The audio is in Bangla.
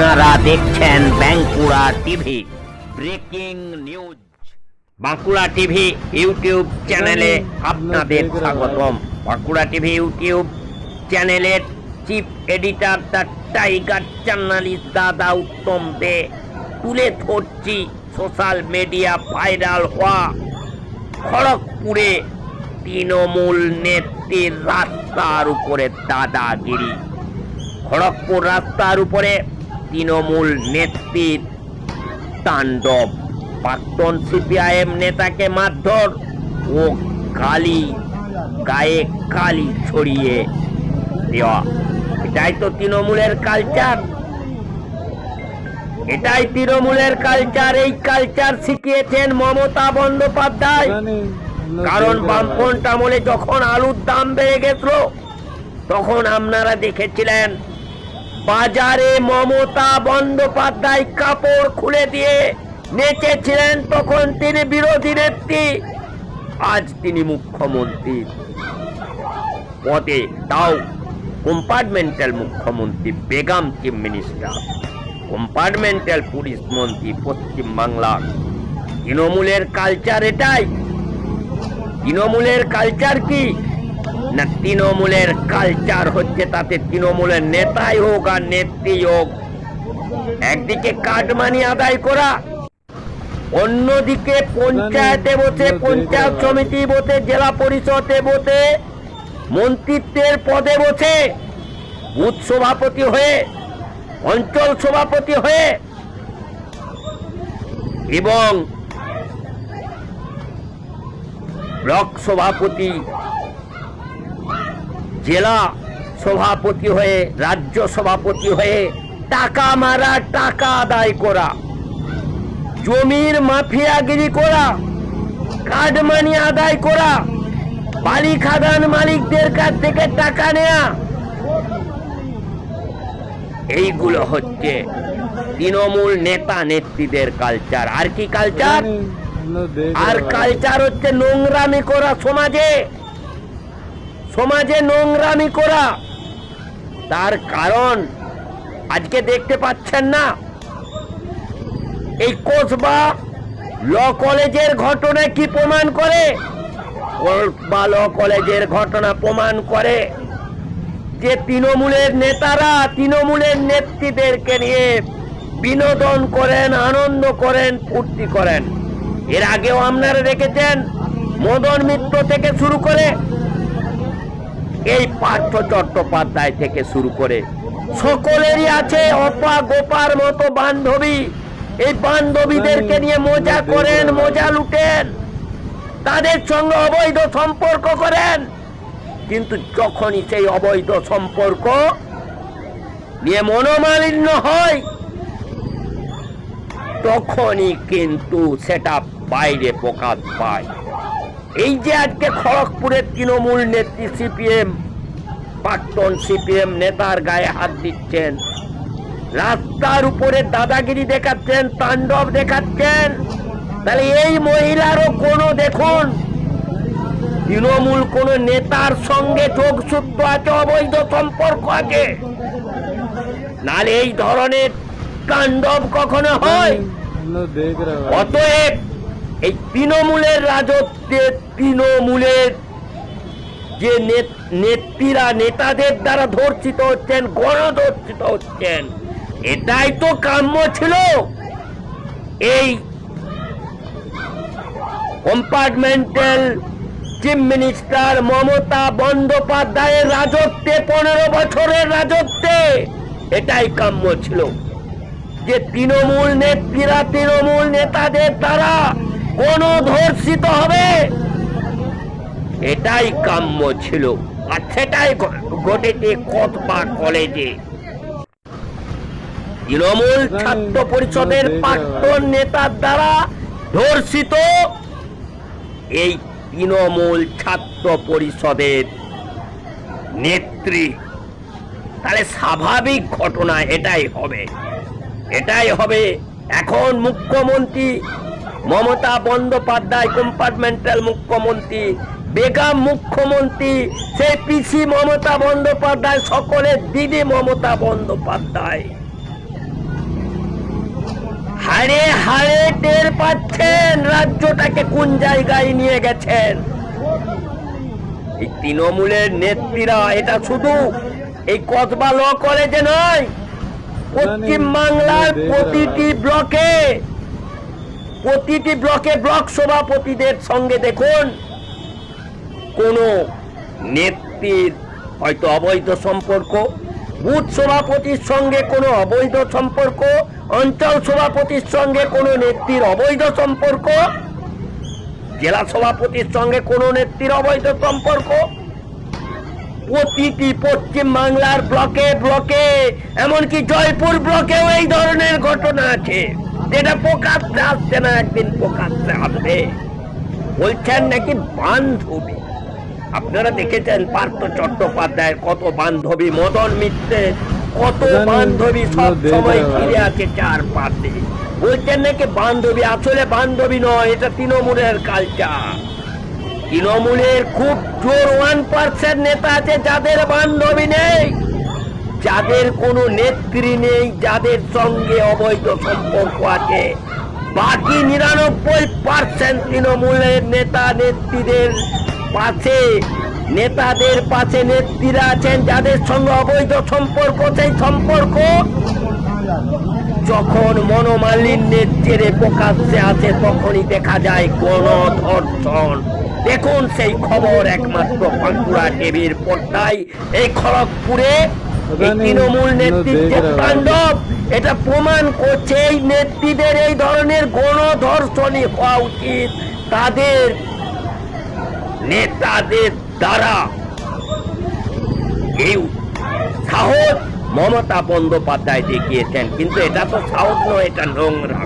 আপনারা দেখছেন Bankura TV, breaking news. Bankura TV YouTube চ্যানেলে আপনাদের স্বাগতম। বাঁকুড়া টিভি ইউটিউব চ্যানেলের chief editor the tiger journalist দাদা উত্তম দে। তুলে ধরছি সোশ্যাল মিডিয়া ভাইরাল হওয়া খড়গপুরে তৃণমূল নেত্রীর রাস্তার উপরে দাদাগিরি। খড়গপুর রাস্তার উপরে তৃণমূল নেত্রীর তাণ্ডব। প্রাক্তন সিপিআইএম নেতাকে মারধর ও কালি গায়ে কালি ছড়িয়ে দেওয়া। এটাই তো তৃণমূলের কালচার এটাই তৃণমূলের কালচার এই কালচার শিখিয়েছেন মমতা বন্দ্যোপাধ্যায়। কারণ বামপন্থ আমলে যখন আলুর দাম বেড়ে গেছিল তখন আপনারা দেখেছিলেন বাজারে মমতা বন্দ্যোপাধ্যায় কাপড় খুলে দিয়ে নেচেছিলেন তখন তিনি বিরোধী নেত্রী। আজ তিনি মুখ্যমন্ত্রী। পদে তাও কম্পার্টমেন্টাল মুখ্যমন্ত্রী, Begum chief minister compartmental police মন্ত্রী, পশ্চিম বাংলা। তৃণমূলের কালচার এটাই। তৃণমূলের কালচার কি? না তৃণমূলের কালচার হচ্ছে তাতে তৃণমূলের নেতাই হোক আর নেত্রী হোক। একদিকে কাটমানি আদায় করা, অন্যদিকে পঞ্চায়েতে বসে, পঞ্চায়েত সমিতি বসে, জেলা পরিষদে বসে, মন্ত্রিত্বের পদে বসে, বুথ সভাপতি হয়ে, অঞ্চল সভাপতি হয়ে এবং ব্লক সভাপতি জেলা সভাপতি হয়ে রাজ্য সভাপতি হয়ে টাকা মারা টাকা আদায় করা। জমির মাফিয়াগিরি করা কাটমানি আদায় করা বালি খাদান মালিকদের কাছ থেকে টাকা নেয়া। এইগুলো হচ্ছে তৃণমূল নেতা নেত্রীদের কালচার আর কি কালচার আর কালচার হচ্ছে নোংরামি করা সমাজে। সমাজে নোংরামি করা। তার কারণ আজকে দেখতে পাচ্ছেন না। এই কোসবা ল কলেজের ঘটনা কি প্রমাণ করে? ল কলেজের ঘটনা প্রমাণ করে যে তৃণমূলের নেতারা তৃণমূলের নেত্রীদেরকে নিয়ে বিনোদন করেন, আনন্দ করেন, ফুর্তি করেন। এর আগেও আপনারা দেখেছেন, মদন মিত্র থেকে শুরু করে এই পার্থ চট্টোপাধ্যায় থেকে শুরু করে সকলেরই আছে অপা গোপার মতো বান্ধবী। এই বান্ধবীদেরকে নিয়ে মজা করেন, মজা লুটেন, তাদের সঙ্গে অবৈধ সম্পর্ক করেন। কিন্তু যখনই সেই অবৈধ সম্পর্ক নিয়ে মনোমালিন্য হয়, তখনই কিন্তু সেটা বাইরে প্রকাশ পায়। এই যে আজকে খড়গপুরের তৃণমূল নেত্রী সিপিএম প্রাক্তন সিপিএম নেতার গায়ে হাত দিচ্ছেন। রাস্তার উপরে দাদাগিরি দেখাচ্ছেন তাণ্ডব দেখাচ্ছেন। তাহলে এই মহিলারও কোনো দেখুন তৃণমূল কোন নেতার সঙ্গে যোগসূত্র আছে অবৈধ সম্পর্ক আছে। নালে এই ধরনের তাণ্ডব কখনো হয়? অতএব এই তৃণমূলের রাজত্বে তৃণমূলের যে নেত্রীরা, নেতাদের দ্বারা ধর্ষিত হচ্ছেন, গণধর্ষিত হচ্ছেন, এটাই তো কাম্য ছিল। এই কম্পার্টমেন্টাল চিফ মিনিস্টার মমতা বন্দ্যোপাধ্যায়ের রাজত্বে, পনেরো বছরের রাজত্বে এটাই কাম্য ছিল। যে তৃণমূল নেত্রীরা, তৃণমূল নেতাদের দ্বারা কোন হবে। এটাই কাম্য ছিল, আর সেটাই ঘটেছে কতবা কলেজে তৃণমূল ছাত্র পরিষদের প্রাক্তন নেতার দ্বারা ধর্ষিত এই তৃণমূল ছাত্র পরিষদের নেত্রী। তাহলে স্বাভাবিক ঘটনা এটাই হবে। এটাই হবে এখন মুখ্যমন্ত্রী মমতা বন্দ্যোপাধ্যায় কম্পার্টমেন্টাল মুখ্যমন্ত্রী বেগম মুখ্যমন্ত্রী সেই পিসি মমতা বন্দ্যোপাধ্যায় সকলের দিদি মমতা বন্দ্যোপাধ্যায়। হারে হারে টের পাচ্ছেন রাজ্যটাকে কোন জায়গায় নিয়ে গেছেন? এই তৃণমূলের নেত্রীরা এটা শুধু এই কসবা ল কলেজে নয় পশ্চিম বাংলার প্রতিটি ব্লকে প্রতিটি ব্লকে ব্লক সভাপতিদের সঙ্গে দেখুন, কোনো নেত্রীর হয়তো অবৈধ সম্পর্ক, বুথ সভাপতির সঙ্গে কোনো অবৈধ সম্পর্ক, অঞ্চল সভাপতির সঙ্গে কোনো নেত্রীর অবৈধ সম্পর্ক, জেলা সভাপতির সঙ্গে কোনো নেত্রীর অবৈধ সম্পর্ক। প্রতিটি পশ্চিম বাংলার ব্লকে ব্লকে, এমনকি জয়পুর ব্লকেও এই ধরনের ঘটনা আছে। যেটা প্রকাশ্যে আসছে না একদিন প্রকাশ্যে আসবে। বলছেন নাকি বান্ধবী? আপনারা দেখেছেন পার্থ চট্টোপাধ্যায়ের কত বান্ধবী মদন মিত্রের কত বান্ধবী সব সময়। ফিরে আছে চার পাশে বলছেন নাকি বান্ধবী? আসলে বান্ধবী নয় এটা তৃণমূলের কালচার তৃণমূলের খুব জোর ওয়ান পার্সেন্ট নেতা আছে যাদের বান্ধবী নেই। যাদের কোনো নেত্রী নেই, যাদের সঙ্গে অবৈধ সম্পর্ক আছে। বাকি নিরানব্বই পার্সেন্ট তৃণমূলের নেতা নেত্রীদের পাশে। নেতাদের পাশে নেত্রীরা আছেন, যাদের সঙ্গে অবৈধ সম্পর্ক, সেই সম্পর্ক যখন মনোমালিন্যের জেরে প্রকাশ্যে আসে, তখনই দেখা যায় গণধর্ষণ। দেখুন সেই খবর একমাত্র বাঁকুড়া টিভির পর্দায়। এই খড়গপুরে তৃণমূল নেতৃত্বের তাণ্ডব এটা প্রমাণ করছে এই নেত্রীদের এই ধরনের গণধর্ষণই হওয়া উচিত। তাদের নেতাদের দ্বারা এই সাহস মমতা বন্দ্যোপাধ্যায় দেখিয়েছেন কিন্তু এটা তো সাহস নয় এটা নোংরা।